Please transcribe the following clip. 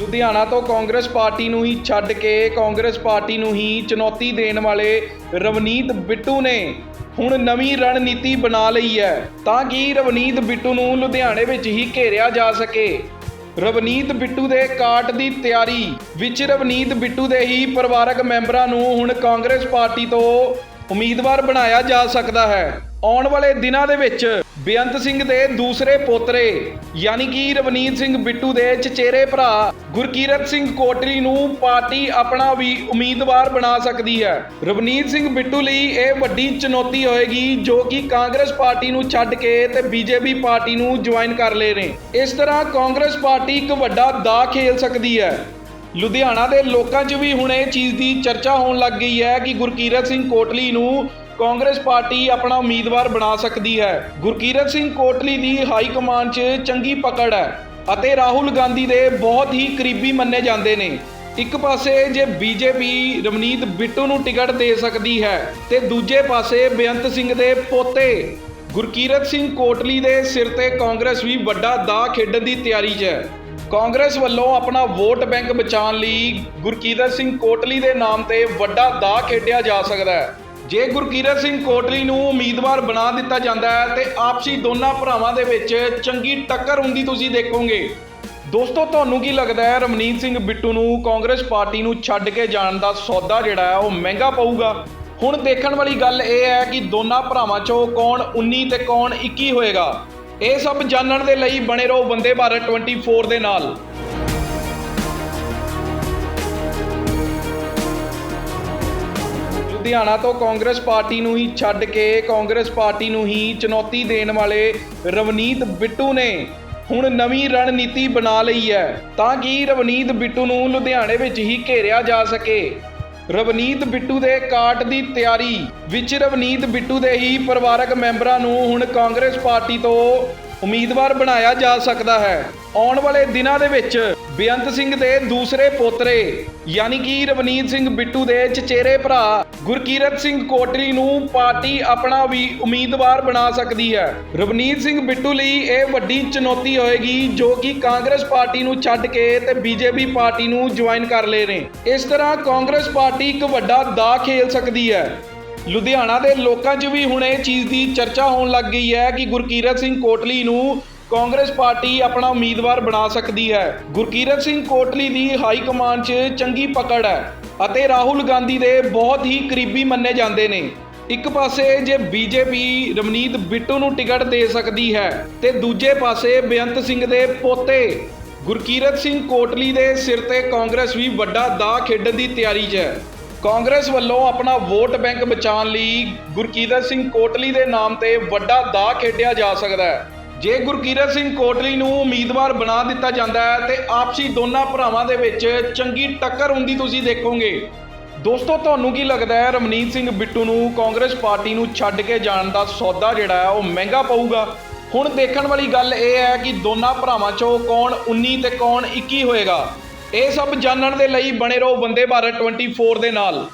ਲੁਧਿਆਣਾ ਤੋਂ ਕਾਂਗਰਸ ਪਾਰਟੀ ਨੂੰ ਹੀ ਛੱਡ ਕੇ ਕਾਂਗਰਸ ਪਾਰਟੀ ਨੂੰ ਹੀ ਚੁਣੌਤੀ ਦੇਣ ਵਾਲੇ ਰਵਨੀਤ ਬਿੱਟੂ ਨੇ ਹੁਣ ਨਵੀਂ ਰਣਨੀਤੀ ਬਣਾ ਲਈ ਹੈ। ਤਾਂ ਕਿ ਰਵਨੀਤ ਬਿੱਟੂ ਨੂੰ ਲੁਧਿਆਣੇ ਵਿੱਚ ਹੀ ਘੇਰਿਆ ਜਾ ਸਕੇ? ਰਵਨੀਤ ਬਿੱਟੂ ਦੇ ਕਾਟ ਦੀ ਤਿਆਰੀ ਵਿੱਚ ਰਵਨੀਤ ਬਿੱਟੂ ਦੇ ਹੀ ਪਰਿਵਾਰਕ ਮੈਂਬਰਾਂ ਨੂੰ ਹੁਣ ਕਾਂਗਰਸ ਪਾਰਟੀ ਤੋਂ ਉਮੀਦਵਾਰ ਬਣਾਇਆ ਜਾ ਸਕਦਾ ਹੈ। ਆਉਣ ਵਾਲੇ ਦਿਨਾਂ ਦੇ ਵਿੱਚ ਬੇਅੰਤ ਸਿੰਘ ਦੇ ਦੂਸਰੇ ਪੋਤਰੇ, ਯਾਨੀ ਕਿ ਰਵਨੀਤ ਸਿੰਘ ਬਿੱਟੂ ਦੇ ਚਚੇਰੇ ਭਰਾ ਗੁਰਕੀਰਤ ਸਿੰਘ ਕੋਟਲੀ ਨੂੰ ਪਾਰਟੀ ਆਪਣਾ ਵੀ ਉਮੀਦਵਾਰ ਬਣਾ ਸਕਦੀ ਹੈ। ਰਵਨੀਤ ਸਿੰਘ ਬਿੱਟੂ ਲਈ ਇਹ ਵੱਡੀ ਚੁਣੌਤੀ ਹੋਏਗੀ ਜੋ ਕਿ ਕਾਂਗਰਸ ਪਾਰਟੀ ਨੂੰ ਛੱਡ ਕੇ ਤੇ ਬੀਜੇਪੀ ਪਾਰਟੀ ਨੂੰ ਜੁਆਇਨ ਕਰ ਲਏ ਨੇ। ਇਸ ਤਰ੍ਹਾਂ ਕਾਂਗਰਸ ਪਾਰਟੀ ਇੱਕ ਵੱਡਾ ਦਾ ਖੇਲ ਸਕਦੀ ਹੈ। ਲੁਧਿਆਣਾ ਦੇ ਲੋਕਾਂ 'ਚ ਵੀ ਹੁਣ ਇਹ ਚੀਜ਼ ਦੀ ਚਰਚਾ ਹੋਣ ਲੱਗ ਗਈ ਹੈ ਕਿ ਗੁਰਕੀਰਤ ਸਿੰਘ ਕੋਟਲੀ ਨੂੰ ਕਾਂਗਰਸ ਪਾਰਟੀ ਆਪਣਾ ਉਮੀਦਵਾਰ ਬਣਾ ਸਕਦੀ ਹੈ। ਗੁਰਕੀਰਤ ਸਿੰਘ ਕੋਟਲੀ ਦੀ ਹਾਈ ਕਮਾਂਡ 'ਚ ਚੰਗੀ ਪਕੜ ਹੈ ਅਤੇ ਰਾਹੁਲ ਗਾਂਧੀ ਦੇ ਬਹੁਤ ਹੀ ਕਰੀਬੀ ਮੰਨੇ ਜਾਂਦੇ ਨੇ। ਇੱਕ ਪਾਸੇ ਜੇ ਬੀਜੇਪੀ ਰਵਨੀਤ ਬਿੱਟੂ ਨੂੰ ਟਿਕਟ ਦੇ ਸਕਦੀ ਹੈ ਤੇ ਦੂਜੇ ਪਾਸੇ ਬੇਅੰਤ ਸਿੰਘ ਦੇ ਪੋਤੇ। ਗੁਰਕੀਰਤ ਸਿੰਘ ਕੋਟਲੀ ਦੇ ਸਿਰ ਤੇ ਕਾਂਗਰਸ ਵੀ ਵੱਡਾ ਦਾ ਖੇਡਣ ਦੀ ਤਿਆਰੀ 'ਚ ਹੈ। ਕਾਂਗਰਸ ਵੱਲੋਂ ਆਪਣਾ ਵੋਟ ਬੈਂਕ ਬਚਾਉਣ ਲਈ ਗੁਰਕੀਰਤ ਸਿੰਘ ਕੋਟਲੀ ਦੇ ਨਾਮ ਤੇ ਵੱਡਾ ਦਾ ਖੇਡਿਆ ਜਾ ਸਕਦਾ ਹੈ। ਜੇ ਗੁਰਕੀਰਤ ਸਿੰਘ ਕੋਟਲੀ ਨੂੰ ਉਮੀਦਵਾਰ ਬਣਾ ਦਿੱਤਾ ਜਾਂਦਾ ਹੈ, ਤੇ ਆਪਸੀ ਦੋਨਾਂ ਭਰਾਵਾਂ ਦੇ ਵਿੱਚ ਚੰਗੀ ਟੱਕਰ ਹੁੰਦੀ ਤੁਸੀਂ ਦੇਖੋਗੇ। ਦੋਸਤੋ, ਤੁਹਾਨੂੰ ਕੀ ਲੱਗਦਾ ਹੈ, ਰਮਨੀਤ ਸਿੰਘ ਬਿੱਟੂ ਨੂੰ ਕਾਂਗਰਸ ਪਾਰਟੀ ਨੂੰ ਛੱਡ ਕੇ ਜਾਣ ਦਾ ਸੌਦਾ ਜਿਹੜਾ ਹੈ, ਉਹ ਮਹਿੰਗਾ ਪਊਗਾ? ਹੁਣ ਦੇਖਣ ਵਾਲੀ ਗੱਲ ਇਹ ਹੈ ਕਿ ਦੋਨਾਂ ਭਰਾਵਾਂ ਚੋਂ ਕੌਣ 19 ਤੇ ਕੌਣ 21 ਹੋਏਗਾ। ਇਹ ਸਭ ਜਾਣਨ ਦੇ ਲਈ ਬਣੇ ਰਹੋ ਬੰਦੇ ਭਾਰਤ 24 ਦੇ ਨਾਲ। ਲੁਧਿਆਣਾ ਤੋਂ ਕਾਂਗਰਸ ਪਾਰਟੀ ਨੂੰ ਹੀ ਛੱਡ ਕੇ ਕਾਂਗਰਸ ਪਾਰਟੀ ਨੂੰ ਹੀ ਚੁਣੌਤੀ ਦੇਣ ਵਾਲੇ ਰਵਨੀਤ ਬਿੱਟੂ ਨੇ ਹੁਣ ਨਵੀਂ ਰਣਨੀਤੀ ਬਣਾ ਲਈ ਹੈ। ਤਾਂ ਕਿ ਰਵਨੀਤ ਬਿੱਟੂ ਨੂੰ ਲੁਧਿਆਣੇ ਵਿੱਚ ਹੀ ਘੇਰਿਆ ਜਾ ਸਕੇ? ਰਵਨੀਤ ਬਿੱਟੂ ਦੇ ਕਾਟ ਦੀ ਤਿਆਰੀ ਵਿੱਚ ਰਵਨੀਤ ਬਿੱਟੂ ਦੇ ਹੀ ਪਰਿਵਾਰਕ ਮੈਂਬਰਾਂ ਨੂੰ ਹੁਣ ਕਾਂਗਰਸ ਪਾਰਟੀ ਤੋਂ ਉਮੀਦਵਾਰ ਬਣਾਇਆ ਜਾ ਸਕਦਾ ਹੈ। ਆਉਣ ਵਾਲੇ ਦਿਨਾਂ ਦੇ ਵਿੱਚ ਬੇਅੰਤ ਸਿੰਘ ਦੇ ਦੂਸਰੇ ਪੋਤਰੇ, ਯਾਨੀ ਕਿ ਰਵਨੀਤ ਸਿੰਘ ਬਿੱਟੂ ਦੇ ਚਚੇਰੇ ਭਰਾ, ਗੁਰਕੀਰਤ ਸਿੰਘ ਕੋਟਲੀ ਨੂੰ ਪਾਰਟੀ ਆਪਣਾ ਵੀ ਉਮੀਦਵਾਰ ਬਣਾ ਸਕਦੀ ਹੈ। ਰਵਨੀਤ ਸਿੰਘ ਬਿੱਟੂ ਲਈ ਇਹ ਵੱਡੀ ਚੁਣੌਤੀ ਹੋਏਗੀ, ਜੋ ਕਿ ਕਾਂਗਰਸ ਪਾਰਟੀ ਨੂੰ ਛੱਡ ਕੇ ਤੇ ਬੀਜੇਪੀ ਪਾਰਟੀ ਨੂੰ ਜੁਆਇਨ ਕਰ ਲਏ ਨੇ। ਇਸ ਤਰ੍ਹਾਂ ਕਾਂਗਰਸ ਪਾਰਟੀ ਇੱਕ ਵੱਡਾ ਦਾ ਖੇਲ ਸਕਦੀ ਹੈ। ਲੁਧਿਆਣਾ ਦੇ ਲੋਕਾਂ 'ਚ ਵੀ ਹੁਣ ਇਹ ਚੀਜ਼ ਦੀ ਚਰਚਾ ਹੋਣ ਲੱਗ ਗਈ ਹੈ ਕਿ ਗੁਰਕੀਰਤ ਸਿੰਘ ਕੋਟਲੀ ਨੂੰ ਕਾਂਗਰਸ ਪਾਰਟੀ ਆਪਣਾ ਉਮੀਦਵਾਰ ਬਣਾ ਸਕਦੀ ਹੈ। ਗੁਰਕੀਰਤ ਸਿੰਘ ਕੋਟਲੀ ਦੀ ਹਾਈ ਕਮਾਂਡ 'ਚ ਚੰਗੀ ਪਕੜ ਹੈ ਅਤੇ ਰਾਹੁਲ ਗਾਂਧੀ ਦੇ ਬਹੁਤ ਹੀ ਕਰੀਬੀ ਮੰਨੇ ਜਾਂਦੇ ਨੇ। ਇੱਕ ਪਾਸੇ ਜੇ ਬੀਜੇਪੀ ਰਵਨੀਤ ਬਿੱਟੂ ਨੂੰ ਟਿਕਟ ਦੇ ਸਕਦੀ ਹੈ ਤੇ ਦੂਜੇ ਪਾਸੇ ਬੇਅੰਤ ਸਿੰਘ ਦੇ ਪੋਤੇ। ਗੁਰਕੀਰਤ ਸਿੰਘ ਕੋਟਲੀ ਦੇ ਸਿਰ ਤੇ ਕਾਂਗਰਸ ਵੀ ਵੱਡਾ ਦਾ ਖੇਡਣ ਦੀ ਤਿਆਰੀ 'ਚ ਹੈ। ਕਾਂਗਰਸ ਵੱਲੋਂ ਆਪਣਾ ਵੋਟ ਬੈਂਕ ਬਚਾਉਣ ਲਈ ਗੁਰਕੀਰਤ ਸਿੰਘ ਕੋਟਲੀ ਦੇ ਨਾਮ ਤੇ ਵੱਡਾ ਦਾ ਖੇਡਿਆ ਜਾ ਸਕਦਾ ਹੈ। ਜੇ ਗੁਰਕੀਰਤ ਸਿੰਘ ਕੋਟਲੀ ਨੂੰ ਉਮੀਦਵਾਰ ਬਣਾ ਦਿੱਤਾ ਜਾਂਦਾ ਹੈ ਤੇ ਆਪਸੀ ਦੋਨਾਂ ਭਰਾਵਾਂ ਦੇ ਵਿੱਚ ਚੰਗੀ ਟੱਕਰ ਹੁੰਦੀ ਤੁਸੀਂ ਦੇਖੋਗੇ। ਦੋਸਤੋ, ਤੁਹਾਨੂੰ ਕੀ ਲੱਗਦਾ ਹੈ? ਰਮਨੀਤ ਸਿੰਘ ਬਿੱਟੂ ਨੂੰ ਕਾਂਗਰਸ ਪਾਰਟੀ ਨੂੰ ਛੱਡ ਕੇ ਜਾਣ ਦਾ ਸੌਦਾ ਜਿਹੜਾ ਹੈ, ਉਹ ਮਹਿੰਗਾ ਪਊਗਾ। ਹੁਣ ਦੇਖਣ ਵਾਲੀ ਗੱਲ ਇਹ ਹੈ ਕਿ ਦੋਨਾਂ ਭਰਾਵਾਂ ਚੋਂ ਕੌਣ 19 ਤੇ ਕੌਣ 21 ਹੋਏਗਾ। ਇਹ ਸਭ ਜਾਣਨ ਦੇ ਲਈ ਬਣੇ ਰਹੋ ਵੰਦੇ ਭਾਰਤ 24 ਦੇ ਨਾਲ।